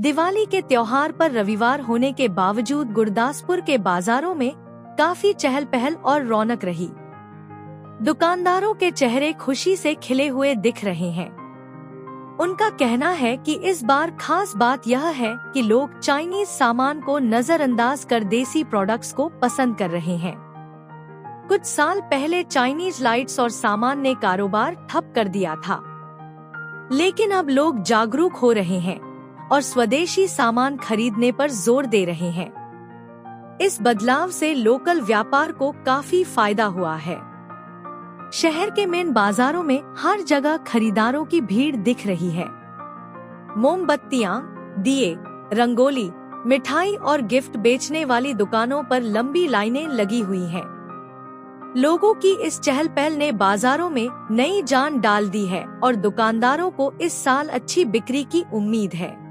दिवाली के त्योहार पर रविवार होने के बावजूद गुरदासपुर के बाजारों में काफ़ी चहल पहल और रौनक रही। दुकानदारों के चेहरे खुशी से खिले हुए दिख रहे हैं। उनका कहना है कि इस बार खास बात यह है कि लोग चाइनीज़ सामान को नजरअंदाज कर देसी प्रोडक्ट्स को पसंद कर रहे हैं। कुछ साल पहले चाइनीज़ लाइट्स और सामान ने कारोबार ठप कर दिया था। लेकिन अब लोग जागरूक हो रहे हैं। और स्वदेशी सामान खरीदने पर ज़ोर दे रहे हैं। इस बदलाव से लोकल व्यापार को काफ़ी फ़ायदा हुआ है। शहर के मेन बाजारों में हर जगह खरीदारों की भीड़ दिख रही है। मोमबत्तियाँ, दिए रंगोली मिठाई और गिफ्ट बेचने वाली दुकानों पर लंबी लाइनें लगी हुई हैं। लोगों की इस चहल पहल ने बाजारों में नई जान डाल दी है और दुकानदारों को इस साल अच्छी बिक्री की उम्मीद है।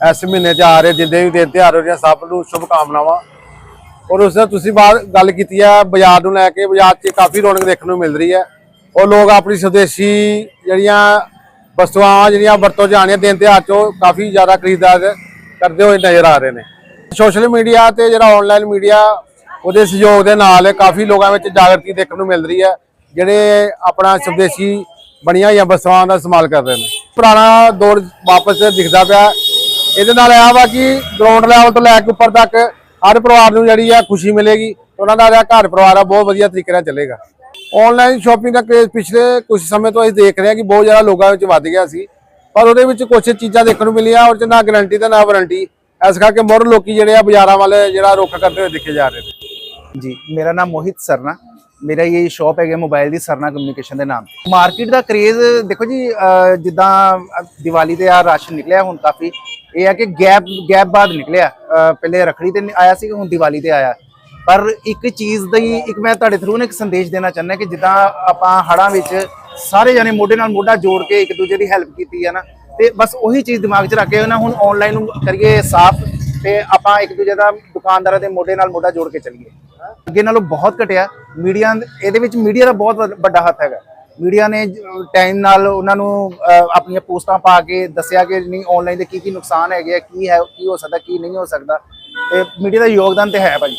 ਇਸ ਮਹੀਨੇ 'ਚ ਆ ਰਹੇ, ਜਿੰਦੇ ਵੀ ਦਿਨ ਤਿਹਾਰ ਹੋ ਰਹੇ ਸਭ ਨੂੰ ਸ਼ੁਭ ਕਾਮਨਾਵਾਂ ਔਰ ਉਸ ਦਾ ਤੁਸੀਂ ਬਾਤ ਗੱਲ ਕੀਤੀ ਹੈ, ਬਾਜ਼ਾਰ ਨੂੰ ਲੈ ਕੇ, ਬਾਜ਼ਾਰ 'ਚ ਕਾਫੀ ਰੌਣਕ ਦੇਖਣ ਨੂੰ ਮਿਲ ਰਹੀ ਹੈ। ਔਰ ਲੋਕ ਆਪਣੀ ਸਵਦੇਸ਼ੀ ਜਿਹੜੀਆਂ ਵਸਤੂਆਂ, ਜਿਹੜੀਆਂ ਵਰਤੋਂ ਜਾਣੀਆਂ ਦਿਨ ਤਿਹਾਰ 'ਚੋਂ ਕਾਫੀ ਜ਼ਿਆਦਾ ਖਰੀਦਦਾਰ ਕਰਦੇ ਹੋਏ ਨਜ਼ਰ ਆ ਰਹੇ ਨੇ। ਸੋਸ਼ਲ ਮੀਡੀਆ ਤੇ ਜਿਹੜਾ ਆਨਲਾਈਨ ਮੀਡੀਆ ਉਹਦੇ ਸਹਿਯੋਗ ਦੇ ਨਾਲ ਕਾਫੀ ਲੋਕਾਂ ਵਿੱਚ ਜਾਗਰਤੀ ਦੇਖਣ ਨੂੰ ਮਿਲ ਰਹੀ ਹੈ, ਜਿਹੜੇ ਆਪਣਾ ਸਵਦੇਸ਼ੀ ਬਣੀਆਂ ਜਾਂ ਵਸਤਾਂ ਦਾ ਇਸਤੇਮਾਲ ਕਰ ਰਹੇ ਨੇ। ਪੁਰਾਣਾ ਦੌਰ ਵਾਪਸ ਦਿਖਦਾ ਪਿਆ ਇਹਦੇ ਨਾਲ ਇਹ ਵਾ ਕਿ ਗਰਾਊਂਡ ਲੈਵਲ ਤੋਂ ਲੈ ਕੇ ਉੱਪਰ ਤੱਕ ਹਰ ਪਰਿਵਾਰ ਨੂੰ ਜਿਹੜੀ ਆ ਖੁਸ਼ੀ ਮਿਲੇਗੀ, ਉਹਨਾਂ ਦਾ ਜਿਹੜਾ ਘਰ ਪਰਿਵਾਰ ਆ, ਬਹੁਤ ਵਧੀਆ ਤਰੀਕੇ ਨਾਲ ਚੱਲੇਗਾ। ਆਨਲਾਈਨ ਸ਼ਾਪਿੰਗ ਦਾ ਕ੍ਰੇਜ਼ ਪਿਛਲੇ ਕੁਝ ਸਮੇਂ ਤੋਂ ਅਸੀਂ ਦੇਖ ਰਹੇ ਹਾਂ ਕਿ ਬਹੁਤ ਜ਼ਿਆਦਾ ਲੋਕਾਂ ਵਿੱਚ ਵੱਧ ਗਿਆ ਸੀ। ਪਰ ਉਹਦੇ ਵਿੱਚ ਕੁਝ ਚੀਜ਼ਾਂ ਦੇਖਣ ਨੂੰ ਮਿਲੀਆਂ ਔਰ ਚ ਨਾ ਗਾਰੰਟੀ ਤੇ ਨਾ ਵਾਰੰਟੀ ਇਸ ਕਰਕੇ ਮੁਰ ਲੋਕੀ ਜਿਹੜੇ ਆ ਬਾਜ਼ਾਰਾਂ ਵੱਲ ਜਿਹੜਾ ਰੁੱਖ ਕਰਦੇ ਹੋਏ ਦੇਖੇ ਜਾ ਰਹੇ ਨੇ। ਜੀ, ਮੇਰਾ ਨਾਮ ਮੋਹਿਤ ਸਰਨਾ। ਮੇਰਾ ਇਹ ਸ਼ਾਪ ਹੈਗਾ ਮੋਬਾਈਲ ਦੀ ਸਰਨਾ ਕਮਿਊਨੀਕੇਸ਼ਨ ਦੇ ਨਾਮ ਮਾਰਕੀਟ ਦਾ ਕ੍ਰੇਜ਼ ਦੇਖੋ ਜੀ ਜਿੱਦਾਂ ਦੀਵਾਲੀ ਤੇ ਆ ਰਾਸ਼ਨ ਨਿਕਲਿਆ ਹੁਣ ਕਾਫੀ। ਇਹ ਹੈ ਕਿ ਗੈਪ ਗੈਪ ਬਾਅਦ ਨਿਕਲਿਆ। ਪਹਿਲੇ ਰਖੜੀ ਤੇ ਆਇਆ ਸੀ, ਹੁਣ ਦੀਵਾਲੀ ਤੇ ਆਇਆ। ਪਰ ਇੱਕ ਚੀਜ਼ ਦੀ ਇੱਕ ਮੈਂ ਤੁਹਾਡੇ ਥਰੂ ਨੇ ਇੱਕ ਸੰਦੇਸ਼ ਦੇਣਾ ਚਾਹੁੰਦਾ ਕਿ ਜਿੱਦਾਂ ਆਪਾਂ ਹੜਾਂ ਵਿੱਚ ਸਾਰੇ ਜਣੇ ਮੋਢੇ ਨਾਲ ਮੋਢਾ ਜੋੜ ਕੇ ਇੱਕ ਦੂਜੇ ਦੀ ਹੈਲਪ ਕੀਤੀ ਹੈ ਨਾ, ਤੇ ਬਸ ਉਹੀ ਚੀਜ਼ ਦਿਮਾਗ 'ਚ ਰੱਖ ਕੇ ਨਾ ਹੁਣ ਆਨਲਾਈਨ ਕਰੀਏ ਸਾਫ਼, ਤੇ ਆਪਾਂ ਇੱਕ ਦੂਜੇ ਦਾ ਦੁਕਾਨਦਾਰਾਂ ਦੇ ਮੋਢੇ ਨਾਲ ਮੋਢਾ ਜੋੜ ਕੇ ਚੱਲੀਏ। ਅੱਗੇ ਨਾਲੋਂ ਬਹੁਤ ਘਟਿਆ। ਮੀਡੀਆ ਇਹਦੇ ਵਿੱਚ ਮੀਡੀਆ ਦਾ ਬਹੁਤ ਵੱਡ- ਵੱਡਾ ਹੱਥ ਹੈਗਾ। ਮੀਡੀਆ ਨੇ ਟਾਈਮ ਨਾਲ ਉਹਨਾਂ ਨੂੰ ਆਪਣੀਆਂ ਪੋਸਟਾਂ ਪਾ ਕੇ ਦੱਸਿਆ ਕਿ ਨਹੀਂ ਆਨਲਾਈਨ ਦੇ ਕੀ ਕੀ ਨੁਕਸਾਨ ਹੈਗੇ ਆ, ਕੀ ਹੈ, ਕੀ ਹੋ ਸਕਦਾ, ਕੀ ਨਹੀਂ ਹੋ ਸਕਦਾ। ਤੇ ਮੀਡੀਆ ਦਾ ਯੋਗਦਾਨ ਤੇ ਹੈ ਭਾਜੀ।